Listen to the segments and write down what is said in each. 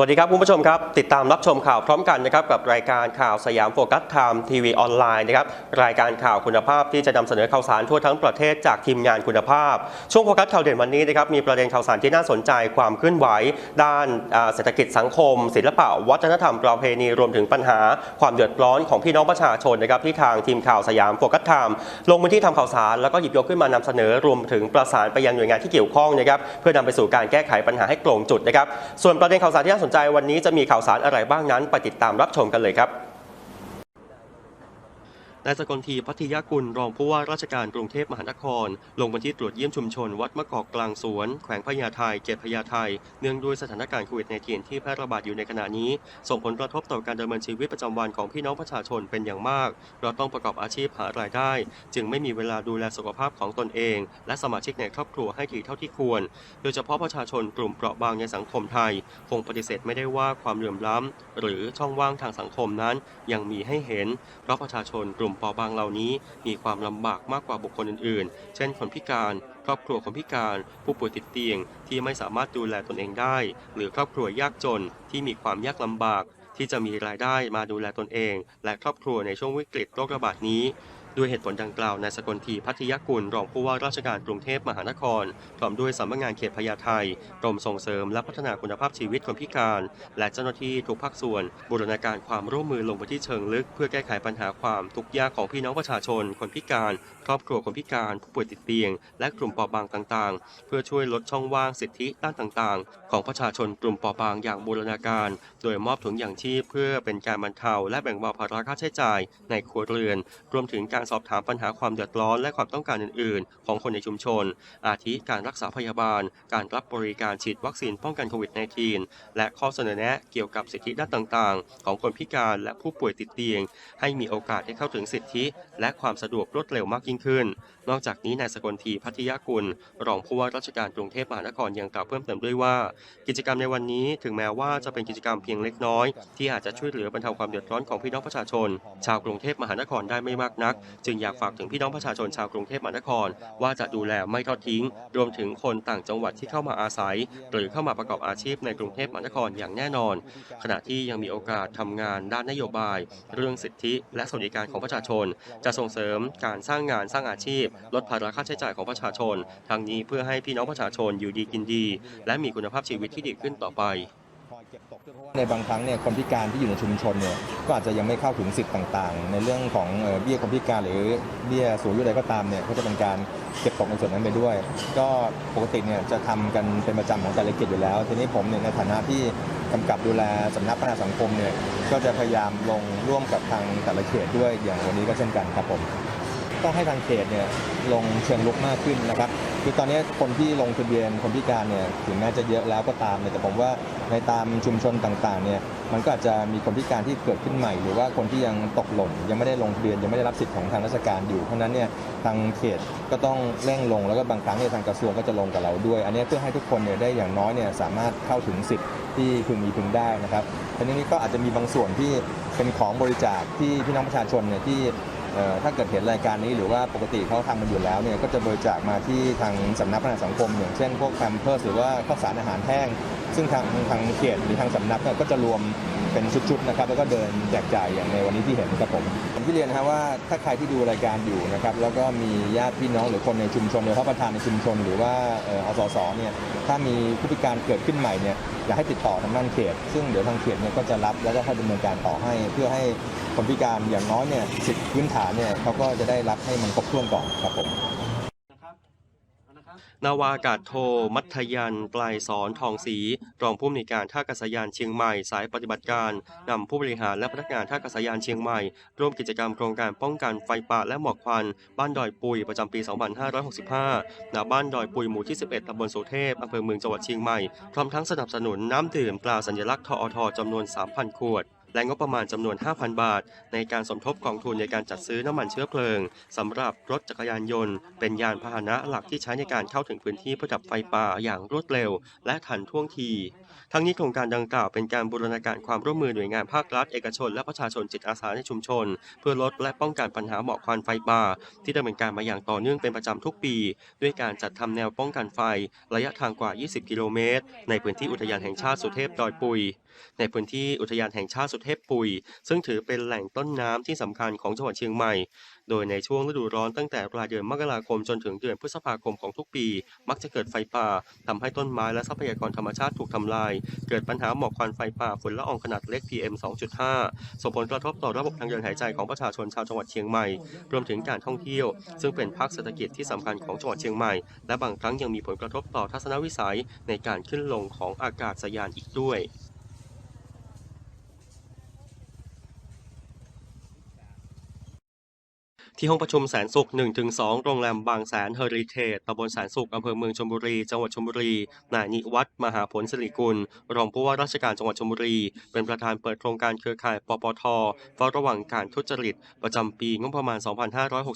สวัสดีครับคุณผู้ชมครับ ติดตามรับชมข่าวพร้อมกันนะครับกับรายการข่าวสยามโฟกัสไทม์ทีวีออนไลน์นะครับรายการข่าวคุณภาพที่จะนำเสนอข่าวสารทั่วทั้งประเทศจากทีมงานคุณภาพ ช่วงโฟกัสข่าวเด่นวันนี้นะครับมีประเด็นข่าวสารที่น่าสนใจความเคลื่อนไหว ด้านเศรษฐกิจสังคม ศิลปะวัฒนธรรมประเพณีรวมถึงปัญหา ความเดือดร้อนของพี่น้องประชาชนนะครับที่ทางทีมข่าวสยามโฟกัสไทม์ลงพื้นที่ทำข่าวสารแล้วก็หยิบยกขึ้นมานำเสนอรวมถึงประสานไปยังหน่วยงานที่เกี่ยวข้องนะครับเพื่อนำไปสู่การแก้ไขปัญหาให้ตรงจุดนะครับส่วนประเด็นข่าวสารที่น่าสนใจวันนี้จะมีข่าวสารอะไรบ้างนั้น ไปติดตามรับชมกันเลยครับ นายสกลทีพัทยากุลรองผู้ว่าราชการกรุงเทพมหานคร ลงพื้นที่ตรวจเยี่ยมชุมชน วัดมะกอกกลางสวน แขวงพญาไทเขตพญาไทเนื่องด้วยสถานการณ์โควิด -19 ที่แพร่ระบาดอยู่ในขณะนี้ ส่งผลกระทบต่อการดำเนินชีวิตประจำวันของพี่น้องประชาชนเป็นอย่างมาก เราต้องประกอบอาชีพหารายได้ จึงไม่มีเวลาดูแลสุขภาพของตนเอง และสมาชิกในครอบครัวให้ถี่เท่าที่ควร โดยเฉพาะประชาชนกลุ่มเปราะบางในสังคมไทย คงปฏิเสธไม่ได้ว่าความเหลื่อมล้ำหรือช่องว่างทางสังคมนั้น ยังมีให้เห็นเพราะประชาชนกลุ่มเปราะบางเหล่านี้มีความลำบากมากกว่าบุคคลอื่นๆ เช่นคนพิการ ครอบครัวคนพิการ ผู้ป่วยติดเตียง ที่ไม่สามารถดูแลตนเองได้ หรือครอบครัวยากจนที่มีความยากลำบากที่จะมีรายได้มาดูแลตนเอง และครอบครัวในช่วงวิกฤตโรคระบาดนี้ ด้วยเหตุผลดังกล่าวนายสกลทีพัทยกุลรองผู้ว่าราชการกรุงเทพมหานคร พร้อมด้วยสำนักงานเขตพญาไทกรมส่งเสริมและพัฒนาคุณภาพชีวิตคนพิการ และเจ้าหน้าที่ทุกภาคส่วน บูรณาการความร่วมมือลงไปที่เชิงลึก เพื่อแก้ไขปัญหาความทุกข์ยากของพี่น้องประชาชน คนพิการ ครอบครัวคนพิการ ผู้ป่วยติดเตียง และกลุ่มเปราะบางต่างๆ เพื่อช่วยลดช่องว่างสิทธิด้านต่างๆ ของประชาชนกลุ่มเปราะบางอย่างบูรณาการ โดยมอบถุงอย่างชีพเพื่อเป็นการบรรเทาและแบ่งเบาภาระค่าใช้จ่ายในครัวเรือน รวมถึงการการสอบถามปัญหาความเดือดร้อนและความต้องการอื่น ๆ ของคนในชุมชน อาทิการรักษาพยาบาล การรับบริการฉีดวัคซีนป้องกันโควิด -19 และข้อเสนอแนะเกี่ยวกับสิทธิด้านต่าง ๆ ของคนพิการและผู้ป่วยติดเตียง ให้มีโอกาสได้เข้าถึงสิทธิ และความสะดวกรวดเร็วมากยิ่งขึ้น นอกจากนี้นายสกลทีพัทยากุล รองผู้ว่าราชการกรุงเทพมหานครยังกล่าวเพิ่มเติมด้วยว่า กิจกรรมในวันนี้ถึงแม้ว่าจะเป็นกิจกรรมเพียงเล็กน้อย ที่อาจจะช่วยเหลือบรรเทาความเดือดร้อนของพี่น้องประชาชน ชาวกรุงเทพมหานครได้ไม่มากนักจึงอยากฝากถึงพี่น้องประชาชนชาวกรุงเทพมหานคร ว่าจะดูแลไม่ทอดทิ้ง รวมถึงคนต่างจังหวัดที่เข้ามาอาศัย หรือเข้ามาประกอบอาชีพในกรุงเทพมหานครอย่างแน่นอน ขณะที่ยังมีโอกาสทำงานด้านนโยบาย เรื่องสิทธิและสวัสดิการของประชาชน จะส่งเสริมการสร้างงานสร้างอาชีพ ลดภาระค่าใช้จ่ายของประชาชน ทั้งนี้เพื่อให้พี่น้องประชาชนอยู่ดีกินดี และมีคุณภาพชีวิตที่ดีขึ้นต่อไป ในบางครั้งเนี่ยคนพิการที่อยู่ในชุมชนเนี่ยก็อาจจะยังไม่เข้าถึงสิทธิ์ต่างๆ ในเรื่องของเบี้ยคนพิการหรือเบี้ยสูงอายุใดก็ตามเนี่ยก็จะเป็นการเก็บตกในส่วนนั้นไปด้วย ก็ปกติเนี่ยจะทำกันเป็นประจำของแต่ละเขตอยู่แล้ว ทีนี้ผมเนี่ยในฐานะที่กำกับดูแลสำนักพัฒนาสังคมเนี่ยก็จะพยายามลงร่วมกับทางแต่ละเขตด้วยอย่างวันนี้ก็เช่นกันครับผม ต้องให้ทางเขตเนี่ยลงเชิงลุกมากขึ้นนะครับ คือตอนนี้คนที่ลงทะเบียนคนพิการเนี่ยถึงแม้จะเยอะแล้วก็ตามเนี่ยแต่ผมว่าในตามชุมชนต่างๆเนี่ยมันก็อาจจะมีคนพิการที่เกิดขึ้นใหม่ หรือว่าคนที่ยังตกหล่นยังไม่ได้ลงทะเบียนยังไม่ได้รับสิทธิ์ของทางราชการอยู่เพราะนั้นเนี่ยทางเขตก็ต้องเร่งลงแล้วก็บางครั้งเนี่ยทางกระทรวงก็จะลงกับเราด้วย อันนี้เพื่อให้ทุกคนเนี่ยได้อย่างน้อยเนี่ยสามารถเข้าถึงสิทธิ์ที่พึงมีพึงได้นะครับทีนี้ก็อาจจะมีบางส่วนที่เป็นของบริจาคที่พี่น้องประชาชนเนี่ยที่ ถ้าเกิดเห็นรายการนี้หรือว่าปกติเขาทำมันอยู่แล้วเนี่ยก็จะบริจาคมาที่ทางสำนักพัฒนาสังคม อย่างเช่นพวกแพมเพิร์สหรือว่าข้าวสารอาหารแห้ง ซึ่งทางทางเขตหรือทางสำนักก็จะรวมเป็นชุดๆนะครับแล้วก็เดินแจกจ่ายอย่างในวันนี้ที่เห็นครับผม ที่เรียนนะครับว่าถ้าใครที่ดูรายการอยู่นะครับแล้วก็มีญาติพี่น้องหรือคนในชุมชนโดยเฉพาะประธานในชุมชน หรือว่าเอ่ออสสเนี่ยถ้ามีผู้พิการเกิดขึ้นใหม่เนี่ยอยากให้ติดต่อทางด้านเขต ซึ่งเดี๋ยวทางเขตเนี่ยก็จะรับแล้วก็ให้ดำเนินการต่อให้เพื่อให้คนพิการอย่างน้อยเนี่ยสิทธิพื้นฐานเนี่ยเขาก็จะได้รับให้มันครบถ้วนก่อนครับผม นาวากาศโท มัทยัน ปลายสอนทองศรีรองผู้อำนวยการท่าอากาศยานเชียงใหม่สายปฏิบัติการนำผู้บริหารและพนักงานท่าอากาศยานเชียงใหม่ ร่วมกิจกรรมโครงการป้องกันไฟป่าและหมอกควัน บ้านดอยปุยประจำปี 2565ณบ้านดอยปุยหมู่ที่ 11ตำบลสุเทพอำเภอเมืองจังหวัดเชียงใหม่พร้อมทั้งสนับสนุนน้ำดื่มตราสัญลักษณ์ทอทจำนวน 3,000 ขวด และงบประมาณจำนวน 5,000 บาท ในการสมทบกองทุนในการจัดซื้อน้ำมันเชื้อเพลิงสำหรับรถจักรยานยนต์ เป็นยานพาหนะหลักที่ใช้ในการเข้าถึงพื้นที่เพื่อดับไฟป่าอย่างรวดเร็ว และทันท่วงที ทั้งนี้โครงการดังกล่าวเป็นการบูรณาการความร่วมมือหน่วยงานภาครัฐเอกชนและประชาชนจิตอาสาในชุมชน เพื่อลดและป้องกันปัญหาหมอกควันไฟป่า ที่ดำเนินการมาอย่างต่อเนื่องเป็นประจำทุกปี ด้วยการจัดทำแนวป้องกันไฟ ระยะทางกว่า 20 กิโลเมตร ในพื้นที่อุทยานแห่งชาติสุเทพดอยปุย ในพื้นที่อุทยานแห่งชาติสุเทพปุย ซึ่งถือเป็นแหล่งต้นน้ำที่สำคัญของจังหวัดเชียงใหม่ โดยในช่วงฤดูร้อนตั้งแต่ปลายเดือนมกราคมจนถึงเดือนพฤษภาคมของทุกปี มักจะเกิดไฟป่าทำให้ต้นไม้และทรัพยากรธรรมชาติถูกทำลาย เกิดปัญหาหมอกควันไฟป่าฝุ่นละอองขนาดเล็ก PM 2.5 ส่งผลกระทบต่อระบบทางเดินหายใจของประชาชนชาวจังหวัดเชียงใหม่ รวมถึงการท่องเที่ยว ซึ่งเป็นภาคเศรษฐกิจที่สำคัญของจังหวัดเชียงใหม่ และบางครั้งยังมีผลกระทบต่อทัศนวิสัยในการขึ้นลงของอากาศยานอีกด้วย ที่ห้องประชุมแสนสุข 1-2 โรงแรมบางแสนเฮอริเทจตำบลแสนสุข อำเภอเมืองชลบุรี จังหวัดชลบุรี นายนิวัฒน์มหาผลสิริกุล รองผู้ว่าราชการจังหวัดชลบุรี เป็นประธานเปิดโครงการเครือข่าย ปปท เฝ้าระวังการทุจริต ประจำปีงบประมาณ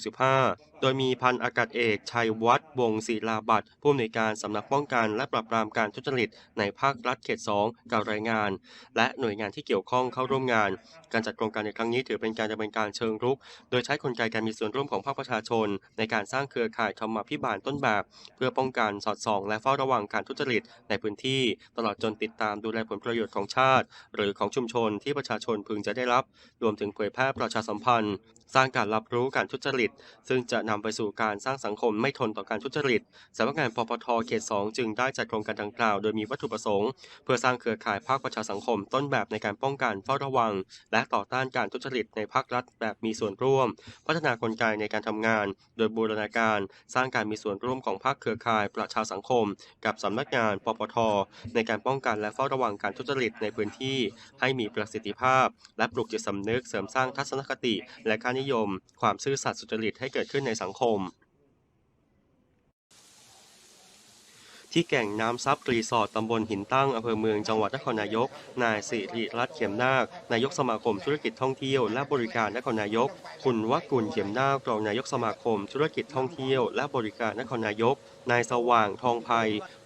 2565 โดยมีพันอากาศเอกชัยวัฒน์วงศ์ศิลาบัตรผู้อำนวยการสำนักป้องกันและปราบปรามการทุจริตในภาครัฐเขต 2 กล่าวรายงาน และหน่วยงานที่เกี่ยวข้องเข้าร่วมงาน การจัดโครงการในครั้งนี้ถือเป็นการดำเนินการเชิงรุก โดยใช้กลไกการมีส่วนร่วมของภาคประชาชน ในการสร้างเครือข่ายธรรมาภิบาลต้นแบบ เพื่อป้องกันสอดส่อง และเฝ้าระวังการทุจริตในพื้นที่ ตลอดจนติดตามดูแลผลประโยชน์ของชาติ หรือของชุมชนที่ประชาชนพึงจะได้รับ รวมถึงเผยแพร่ประชาสัมพันธ์ สร้างการรับรู้การทุจริต ซึ่งจะนำไปสู่การสร้างสังคมไม่ทนต่อการทุจริตสำนักงานปปทเขต 2 จึงได้จัดโครงการดังกล่าว โดยมีวัตถุประสงค์ เพื่อสร้างเครือข่ายภาคประชาสังคมต้นแบบในการป้องกันเฝ้าระวัง และต่อต้านการทุจริตในภาครัฐแบบมีส่วนร่วม พัฒนากลไกในการทำงาน โดยบูรณาการสร้างการมีส่วนร่วมของภาคเครือข่ายประชาสังคม กับสำนักงาน ปปท ในการป้องกันและเฝ้าระวังการทุจริตในพื้นที่ ให้มีประสิทธิภาพ และปลุกจิตสำนึกเสริมสร้างทัศนคติ และค่านิยม ความซื่อสัตย์สุจริตให้เกิดขึ้นในสังคม ที่แก่งน้ำซับรีสอร์ทตำบลหินตั้งอำเภอเมืองจังหวัดนครนายก นายสิริรัตน์เข็มนาคนายกสมาคมธุรกิจท่องเที่ยวและบริการนครนายก คุณวกุลเข็มนาครองนายกสมาคมธุรกิจท่องเที่ยวและบริการนครนายก นายสว่างทองไพ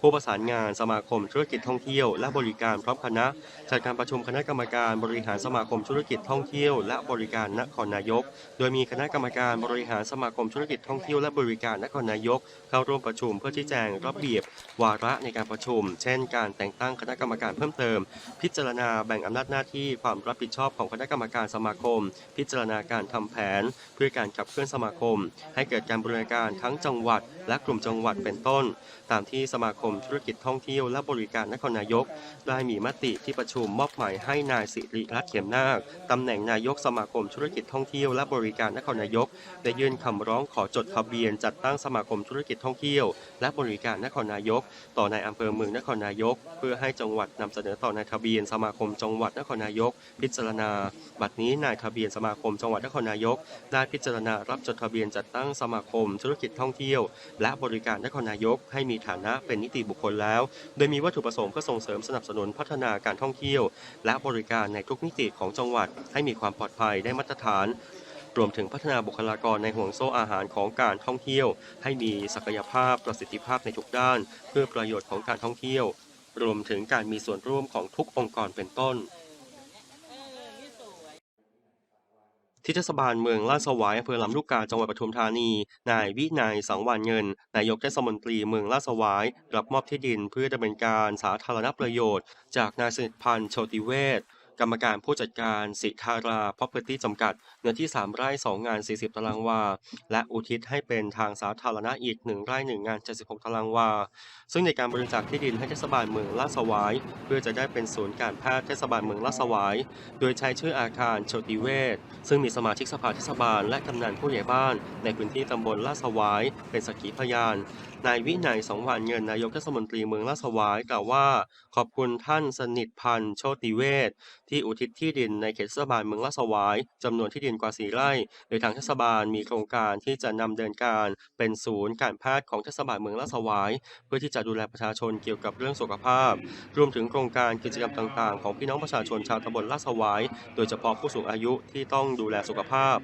ผู้ประสานงานสมาคมธุรกิจท่องเที่ยวและบริการพร้อมคณะจัดการประชุมคณะกรรมการบริหารสมาคมธุรกิจท่องเที่ยวและบริการนครนายก โดยมีคณะกรรมการบริหารสมาคมธุรกิจท่องเที่ยวและบริการนครนายก เข้าร่วมประชุมเพื่อชี้แจงระเบียบวาระในการประชุม เช่น การแต่งตั้งคณะกรรมการเพิ่มเติม พิจารณาแบ่งอำนาจหน้าที่ความรับผิดชอบของคณะกรรมการสมาคม พิจารณาการทำแผน เพื่อการขับเคลื่อนสมาคม ให้เกิดการบริการทั้งจังหวัด และกลุ่มจังหวัดเป็นต้น ตามที่สมาคมธุรกิจท่องเที่ยวและบริการนครนายก ได้มีมติที่ประชุมมอบหมายให้นายสิริรัตน์เข็มนาคตำแหน่งนายกสมาคมธุรกิจท่องเที่ยวและบริการนครนายกได้ยื่นคำร้องขอจดทะเบียน จัดตั้งสมาคมธุรกิจท่องเที่ยว และบริการนครนายกต่อในายอำเภอเมืองนครนายก เพื่อให้จังหวัดนำเสนอต่อนายทะเบียนสมาคมจังหวัดนครนายก พิจารณา บัดนี้นายทะเบียนสมาคมจังหวัดนครนายก ได้พิจารณารับจดทะเบียนจัดตั้งสมาคม ธุรกิจท่องเที่ยว และบริการนครนายก ให้มีฐานะเป็นนิติบุคคลแล้ว โดยมีวัตถุประสงค์เพื่อส่งเสริมสนับสนุนพัฒนาการท่องเที่ยว และบริการในทุกมิติของจังหวัดให้มีความปลอดภัยได้มาตรฐาน รวมถึงพัฒนาบุคลากรในห่วงโซ่อาหารของการท่องเที่ยว ให้มีศักยภาพประสิทธิภาพในทุกด้าน เพื่อประโยชน์ของการท่องเที่ยว รวมถึงการมีส่วนร่วมของทุกองค์กรเป็นต้นที่เทศบาลเมืองลาดสวายอำเภอลำลูกกาจังหวัดปทุมธานี นายวินัยสังวานเงิน นายกเทศมนตรีเมืองลาดสวายรับมอบที่ดินเพื่อดำเนินการสาธารณประโยชน์ จากนายสนิทพันธ์โชติเวศ กรรมการผู้จัดการสิทารา Property จำกัด เนื้อที่ 3 ไร่ 2 งาน 40 ตารางวา และอุทิศให้เป็นทางสาธารณะอีก 1 ไร่ 1 งาน 76 ตารางวา ซึ่งในการบริจาคที่ดินให้เทศบาลเมืองลาดสวาย เพื่อจะได้เป็นศูนย์การแพทย์เทศบาลเมืองลาดสวาย โดยใช้ชื่ออาคารโชติเวศซึ่งมีสมาชิกสภาเทศบาลและกำนันผู้ใหญ่บ้าน ในพื้นที่ตำบลลาดสวาย เป็นสักขีพยานนายวินัยสองวานเงินนายกเทศมนตรีเมืองลาดสวายกล่าวว่า ขอบคุณท่านสนิทพันธ์โชติเวศที่อุทิศที่ดินในเขตเทศบาลเมืองลาดสวายจำนวนที่ดินกว่า 4 ไร่ โดยทางเทศบาลมีโครงการที่จะนำเดินการเป็นศูนย์การแพทย์ของเทศบาลเมืองลาดสวาย เพื่อที่จะดูแลประชาชนเกี่ยวกับเรื่องสุขภาพ รวมถึงโครงการกิจกรรมต่างๆ ของพี่น้องประชาชนชาวตำบลลาดสวาย โดยเฉพาะผู้สูงอายุที่ต้องดูแลสุขภาพ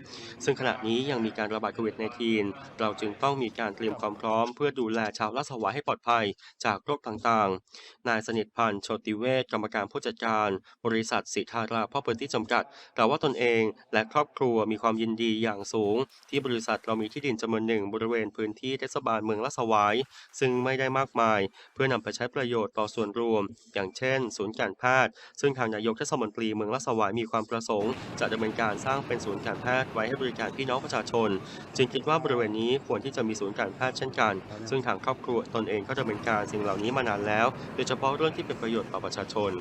ซึ่งขณะนี้ยังมีการระบาดโควิด -19 เราจึงต้องมีการเตรียมความพร้อม เพื่อดูแลชาวลาดสวายให้ปลอดภัยจากโรคต่างๆ นายสนิทพันธ์โชติเวชกรรมการผู้จัดการ บริษัทสิทธาราพ่อเปิดที่จำกัดกล่าวว่าตนเองและครอบครัวมีความยินดีอย่างสูง ที่บริษัทเรามีที่ดินจำนวนหนึ่งบริเวณพื้นที่เทศบาลเมืองลาสวาย ซึ่งไม่ได้มากมาย เพื่อนำไปใช้ประโยชน์ต่อส่วนรวม อย่างเช่น ศูนย์การแพทย์ ซึ่งทางนายกเทศมนตรีเมืองลาสวายมีความประสงค์ จะดำเนินการสร้างเป็นศูนย์การแพทย์ไว้ให้บริการพี่น้องประชาชน จึงคิดว่าบริเวณนี้ควรที่จะมีศูนย์การแพทย์เช่นกัน ซึ่งทางครอบครัวตนเองก็ดำเนินการสิ่งเหล่านี้มานานแล้ว โดยเฉพาะเรื่องที่เป็นประโยชน์ต่อประชาชน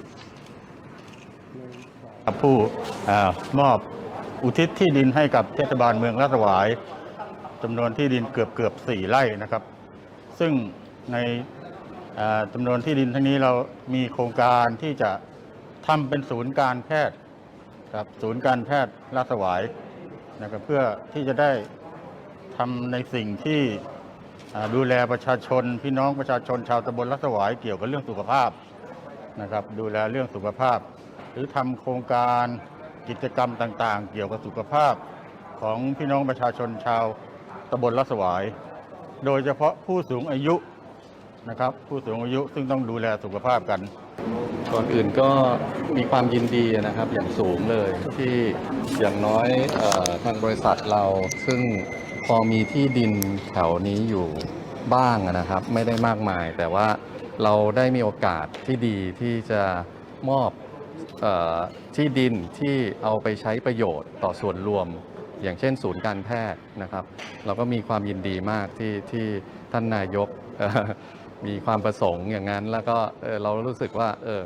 ผู้อมอบอุทิศที่ดินให้กับเทศบาลเมืองลาดสวายจำนวนที่ดินเกือบเกือบสี่ไร่นะครับ ซึ่งในจำนวนที่ดินทั้งนี้เรามีโครงการที่จะทำเป็นศูนย์การแพทย์ครับศูนย์การแพทย์ลาดสวายนะครับเพื่อที่จะได้ทำในสิ่งที่ดูแลประชาชน พี่น้องประชาชนชาวตำบลลาดสวายเกี่ยวกับเรื่องสุขภาพนะครับ ดูแลเรื่องสุขภาพ หรือทำโครงการกิจกรรมต่างๆ เกี่ยวกับสุขภาพของพี่น้องประชาชนชาวตำบลละสวาย โดยเฉพาะผู้สูงอายุนะครับ ผู้สูงอายุซึ่งต้องดูแลสุขภาพกัน ก่อนอื่นก็มีความยินดีนะครับอย่างสูงเลยที่อย่างน้อยเออทางบริษัทเราซึ่งพอมีที่ดินแถวนี้อยู่บ้างนะครับ ไม่ได้มากมาย แต่ว่าเราได้มีโอกาสที่ดีที่จะมอบ ที่ดินที่เอาไปใช้ประโยชน์ต่อส่วนรวม อย่างเช่นศูนย์การแพทย์นะครับ เราก็มีความยินดีมากที่ที่ท่านนายกมีความประสงค์อย่างนั้นแล้วก็เรารู้สึกว่าเออ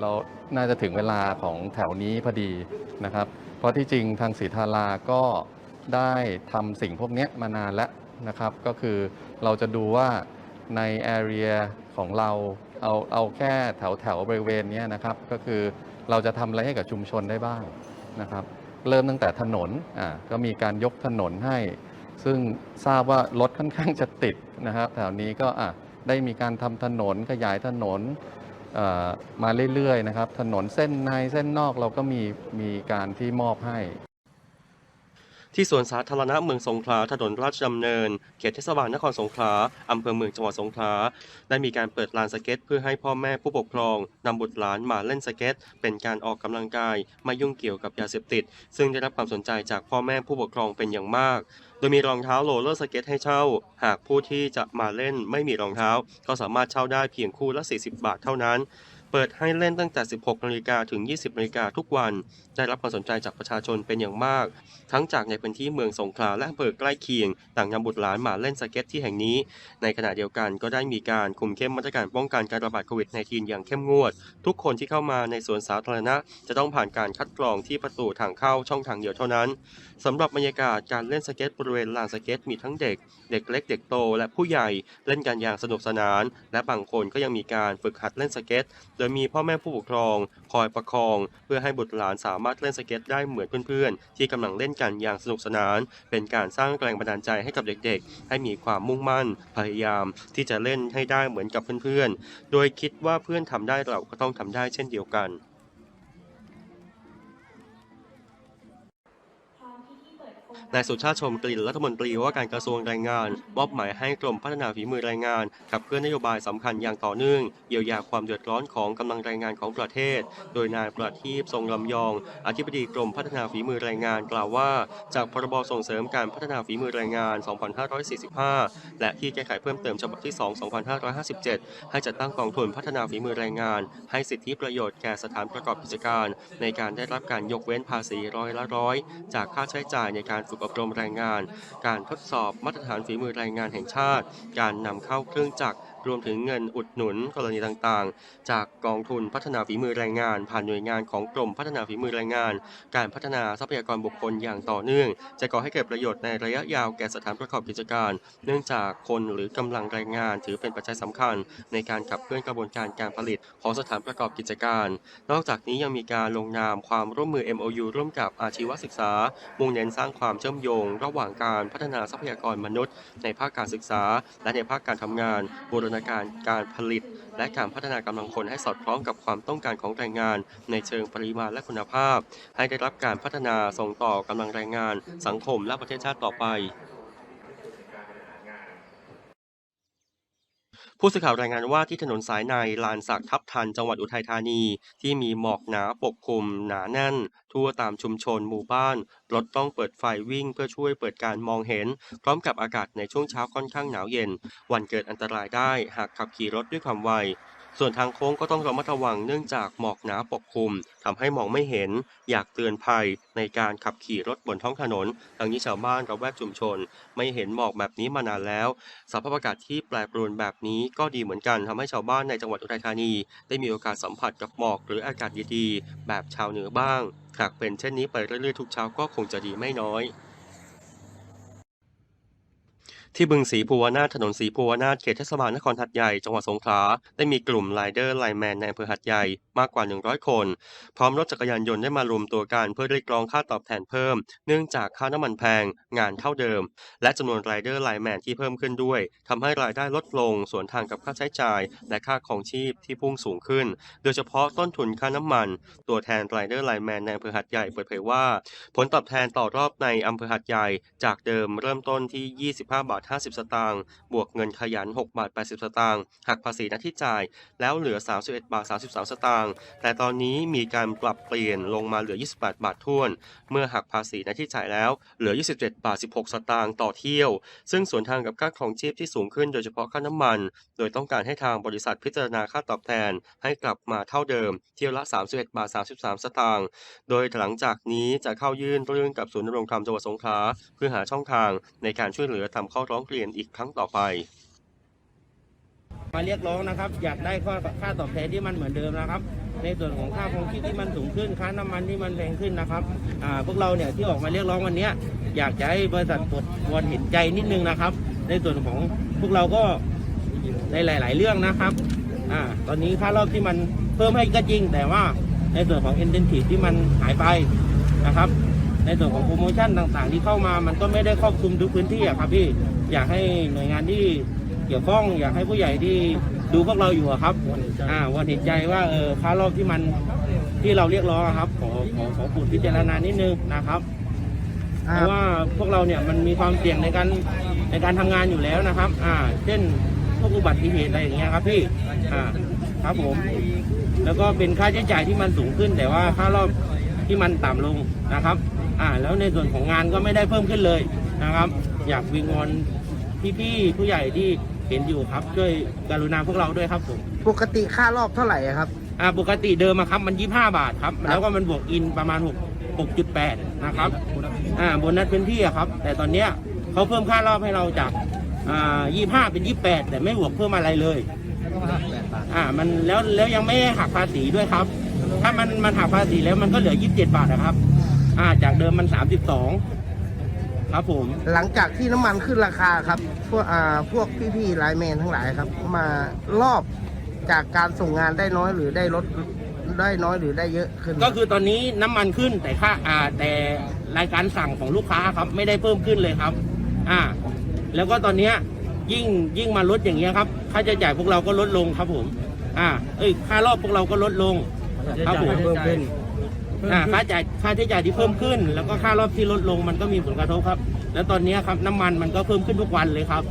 เราน่าจะถึงเวลาของแถวนี้พอดีนะครับ เพราะที่จริงทางศรีธาราก็ได้ทำสิ่งพวกนี้มานานแล้วนะครับ ก็คือเราจะดูว่าในแอเรียของเรา เอาเอาแค่แถวแถวบริเวณนี้นะครับ ก็คือเราจะทำอะไรให้กับชุมชนได้บ้างนะครับ เริ่มตั้งแต่ถนนอ่าก็มีการยกถนนให้ ซึ่งทราบว่ารถค่อนข้างจะติดนะครับ แถวนี้ก็อะได้มีการทำถนนขยายถนนมาเรื่อยๆนะครับ ถนนเส้นในเส้นนอกเราก็มีมีการที่มอบให้ ที่สวนสาธารณะเมืองสงขลาถนนราชดำเนิน เขตเทศบาลนครสงขลาอำเภอเมืองจังหวัดสงขลาได้มีการเปิดลานสเก็ต เพื่อให้พ่อแม่ผู้ปกครองนำบุตรหลานมาเล่นสเก็ต เป็นการออกกำลังกายไม่ยุ่งเกี่ยวกับยาเสพติด ซึ่งได้รับความสนใจจากพ่อแม่ผู้ปกครองเป็นอย่างมาก โดยมีรองเท้าโรลเลอร์สเก็ตให้เช่า หากผู้ที่จะมาเล่นไม่มีรองเท้า ก็สามารถเช่าได้เพียงคู่ละ 40 บาทเท่านั้น เปิดให้เล่นตั้งแต่ 16นาฬิกาถึง 20นาฬิกาทุกวัน ได้รับความสนใจจากประชาชนเป็นอย่างมาก ทั้งจากในพื้นที่เมืองสงขลาและอำเภอใกล้เคียง ต่างนำบุตรหลานมาเล่นสเก็ตที่แห่งนี้ ในขณะเดียวกันก็ได้มีการคุมเข้มมาตรการป้องกันการระบาดโควิด -19 อย่างเข้มงวด ทุกคนที่เข้ามาในสวนสาธารณะ จะต้องผ่านการคัดกรองที่ประตูทางเข้าช่องทางเดียวเท่านั้นสำหรับบรรยากาศการเล่นสเก็ตบริเวณลานสเก็ตมีทั้งเด็ก เด็กเล็กเด็กโต และผู้ใหญ่เล่นกันอย่างสนุกสนาน และบางคนก็ยังมีการฝึกหัดเล่นสเก็ตโดยมีพ่อแม่ผู้ปกครองคอยประคอง เพื่อให้บุตรหลานสามารถเล่นสเก็ตได้เหมือนเพื่อนๆ ที่กำลังเล่นกันอย่างสนุกสนาน เป็นการสร้างแรงบันดาลใจให้กับเด็กๆ ให้มีความมุ่งมั่น พยายามที่จะเล่นให้ได้เหมือนกับเพื่อนๆ โดยคิดว่าเพื่อนทำได้เราก็ต้องทำได้เช่นเดียวกัน นายสุชาติชมกลิ่นรัฐมนตรีว่าการกระทรวงแรงงาน มอบหมายให้กรมพัฒนาฝีมือแรงงานขับเคลื่อนนโยบายสำคัญอย่างต่อเนื่องเยียวยาความเดือดร้อนของกำลังแรงงานของประเทศ โดยนายประทีปทรงลำยอง อธิบดีกรมพัฒนาฝีมือแรงงานกล่าวว่า จากพรบส่งเสริมการพัฒนาฝีมือแรงงาน 2545 และที่แก้ไขเพิ่มเติมฉบับที่ 2 2557 ให้จัดตั้งกองทุนพัฒนาฝีมือแรงงาน ให้สิทธิประโยชน์แก่สถานประกอบกิจการ ในการได้รับการยกเว้นภาษีร้อยละร้อยจากค่าใช้จ่ายในการการฝึกอบรมแรงงาน การทดสอบมาตรฐานฝีมือแรงงานแห่งชาติ การนำเข้าเครื่องจักร รวมถึงเงินอุดหนุนกรณีต่างๆ จากกองทุนพัฒนาฝีมือแรงงาน ผ่านหน่วยงานของกรมพัฒนาฝีมือแรงงาน การพัฒนาทรัพยากรบุคคลอย่างต่อเนื่อง จะก่อให้เกิดประโยชน์ในระยะยาวแก่สถานประกอบกิจการ เนื่องจากคนหรือกำลังแรงงาน ถือเป็นปัจจัยสำคัญ ในการขับเคลื่อนกระบวนการการผลิตของสถานประกอบกิจการ นอกจากนี้ยังมีการลงนามความร่วมมือ MOU ร่วมกับอาชีวศึกษา มุ่งเน้นสร้างความเชื่อมโยง ระหว่างการพัฒนาทรัพยากรมนุษย์ ในภาคการศึกษา และในภาคการทำงานบูรณาการการผลิต และการพัฒนากำลังคนให้สอดคล้องกับความต้องการของแรงงาน ในเชิงปริมาณและคุณภาพ ให้ได้รับการพัฒนาส่งต่อกำลังแรงงาน สังคมและประเทศชาติต่อไป ผู้สื่อข่าวรายงานว่าที่ถนนสายในลานสักทับทันจังหวัดอุทัยธานี ที่มีหมอกหนาปกคลุมหนาแน่น ทั่วตามชุมชนหมู่บ้านรถต้องเปิดไฟวิ่งเพื่อช่วยเปิดการมองเห็น พร้อมกับอากาศในช่วงเช้าค่อนข้างหนาวเย็น วันเกิดอันตรายได้หากขับขี่รถด้วยความไว ส่วนทางโค้งก็ต้องระมัดระวังเนื่องจากหมอกหนาปกคลุมทำให้มองไม่เห็น อยากเตือนภัยในการขับขี่รถบนท้องถนนทั้งนี้ชาวบ้านระแวกชุมชน ไม่เห็นหมอกแบบนี้มานานแล้ว สภาพอากาศที่แปรปรวนแบบนี้ก็ดีเหมือนกันทำให้ชาวบ้านในจังหวัดอุทัยธานี ได้มีโอกาสสัมผัสกับหมอกหรืออากาศดีๆแบบชาวเหนือบ้าง หากเป็นเช่นนี้ไปเรื่อยๆทุกเช้าก็คงจะดีไม่น้อย ที่บึงสีภูวนาถถนนสีภูวนาถเขตเทศบาลนครหัดใหญ่จังหวัดสงขลาได้มีกลุ่มไลเดอร์ไลแมนในอำเภอหัดใหญ่มากกว่า 100 คน พร้อมรถจักรยานยนต์ได้มารวมตัวกันเพื่อเรียกร้องค่าตอบแทนเพิ่ม เนื่องจากค่าน้ำมันแพงงานเท่าเดิม และจำนวนไรเดอร์ไลแมนที่เพิ่มขึ้นด้วยทำให้รายได้ลดลงส่วนทางกับค่าใช้จ่าย และค่าของชีพที่พุ่งสูงขึ้น โดยเฉพาะต้นทุนค่าน้ำมัน ตัวแทนไรเดอร์ไลแมนในอำเภอหัดใหญ่เปิดเผยว่า ผลตอบแทนต่อรอบในอำเภอหัดใหญ่จากเดิมเริ่มต้นที่ 25 บาท50 สตางค์ บวกเงินขยัน 6 บาท 80 สตางค์ หักภาษีหน้าที่จ่าย แล้วเหลือ 31 บาท 33 สตางค์ แต่ตอนนี้มีการปรับเปลี่ยนลงมาเหลือ 28 บาทท้วน เมื่อหักภาษีหน้าที่จ่ายแล้ว เหลือ 27 บาท 16 สตางค์ต่อเที่ยว ซึ่งสวนทางกับค่าครองชีพที่สูงขึ้นโดยเฉพาะค่าน้ำมัน โดยต้องการให้ทางบริษัทพิจารณาค่าตอบแทนให้กลับมาเท่าเดิม เที่ยวละ 31 บาท 33 สตางค์ โดยหลังจากนี้จะเข้ายื่นเรื่องกับศูนย์ดำรงธรรมจังหวัดสงขลาเพื่อหาช่องทางในการช่วยเหลือทำข้อร้องเรียนอีกครั้งต่อไป มาเรียกร้องนะครับ อยากได้ข้อค่าตอบแทนที่มันเหมือนเดิมนะครับ ในส่วนของค่าครองชีพที่มันสูงขึ้นค่าน้ำมันที่มันแพงขึ้นนะครับอ่าพวกเราเนี่ยที่ออกมาเรียกร้องวันเนี้ยอยากจะให้บริษัทกดวอนเห็นใจนิดนึงนะครับ ในส่วนของพวกเราก็ในหลาย ๆ เรื่องนะครับอ่าตอนนี้ค่ารอบที่มันเพิ่มให้ก็จริงแต่ว่าในส่วนของ i n น e n t i v e ที่มันหายไปนะครับ ในส่วนของโปรโมชั่นต่างๆ ที่เข้ามามันก็ไม่ได้ครอบคลุมทุกพื้นที่อะครับพี่อยากให้หน่วยงานที่เกี่ยวข้อง อยากให้ผู้ใหญ่ที่ดูพวกเราอยู่อะครับอ่าวันเห็นใจว่าเออค่ารอบที่มันที่เราเรียกร้องอะครับขอขอขอปูดพิจารณานิดนึงนะครับเพราะว่าพวกเราเนี่ยมันมีความเสี่ยงในการในการทำงานอยู่แล้วนะครับ อ่า เช่นพวกอุบัติเหตุอะไรอย่างเงี้ยครับพี่ อ่า ครับผม แล้วก็เป็นค่าใช้จ่ายที่มันสูงขึ้น แต่ว่าค่ารอบที่มันต่ำลงนะครับ อ่าแล้วในส่วนของงานก็ไม่ได้เพิ่มขึ้นเลยนะครับ อยากวิงวอนพี่ๆผู้ใหญ่ที่เห็นอยู่ครับช่วยกรุณาพวกเราด้วยครับผมปกติค่ารอบเท่าไหร่อะครับอ่าปกติเดิมอะครับมัน 25 บาทครับ แล้วก็มันบวกอินประมาณ 6 6.8 นะครับอ่าโบนัสพื้นที่อะครับ แต่ตอนเนี้ยเขาเพิ่มค่ารอบให้เราจากอ่า25 เป็น 28 แต่ไม่บวกเพิ่มอะไรเลยอ่ามันแล้วแล้วยังไม่หักภาษีด้วยครับ ถ้ามันมันหักภาษีแล้วมันก็เหลือ 27 บาทนะครับ อ่าจากเดิมมัน 32 ครับผมหลังจากที่น้ำมันขึ้นราคาครับ พวกอ่าพวกพี่ๆไลน์แมนทั้งหลายครับ มารอบจากการส่งงานได้น้อยหรือได้ลดได้น้อยหรือได้เยอะขึ้น ก็คือตอนนี้น้ำมันขึ้นแต่ค่าอ่าแต่รายการสั่งของลูกค้าครับ ไม่ได้เพิ่มขึ้นเลยครับ อ่า แล้วก็ตอนเนี้ยยิ่งยิ่งมาลดอย่างเงี้ยครับ ค่าใช้จ่ายพวกเราก็ลดลงครับผม อ่า เอ้ยค่ารอบพวกเราก็ลดลง ครับผม เพิ่มขึ้น อ่าค่าจ่ายค่าใช้จ่ายที่เพิ่มขึ้น แล้วก็ค่ารอบที่ลดลงมันก็มีผลกระทบครับ แล้วตอนนี้ครับน้ำมันมันก็เพิ่มขึ้นทุกวันเลยครับ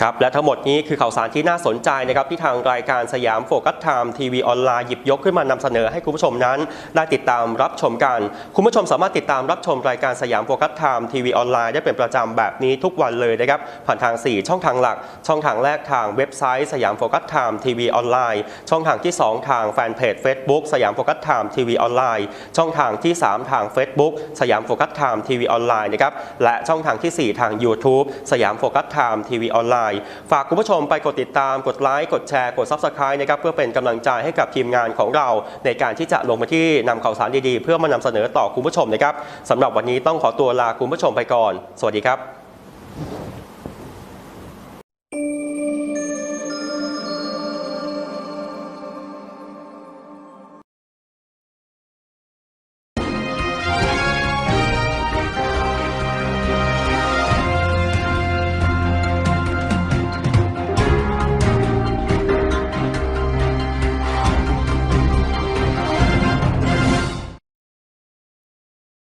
ครับและทั้งหมดนี้คือข่าวสารที่น่าสนใจนะครับที่ทางรายการสยามโฟกัสไทม์ทีวีออนไลน์หยิบยกขึ้นมานำเสนอให้คุณผู้ชมนั้น ได้ติดตามรับชมกัน คุณผู้ชมสามารถติดตามรับชมรายการสยามโฟกัสไทม์ทีวีออนไลน์ได้เป็นประจำแบบนี้ทุกวันเลยนะครับผ่านทาง 4 ช่องทางหลัก ช่องทางแรกทางเว็บไซต์สยามโฟกัสไทม์ทีวีออนไลน์ช่องทางที่ 2 ทางแฟนเพจ Facebook สยามโฟกัสไทม์ทีวีออนไลน์ช่องทางที่ 3 ทาง Facebook สยามโฟกัสไทม์ทีวีออนไลน์นะครับและช่องทางทีสี่4 ทาง YouTube สยามโฟกัสไทม์ทีวีออนไลน์ฝากคุณผู้ชมไปกดติดตามกดไลค์กดแชร์กด Subscribe นะครับเพื่อเป็นกำลังใจให้กับทีมงานของเรา ในการที่จะลงมาที่นำข่าวสารดีๆ เพื่อมานำเสนอต่อคุณผู้ชมนะครับสำหรับวันนี้ต้องขอตัวลาคุณผู้ชมไปก่อน สวัสดีครับ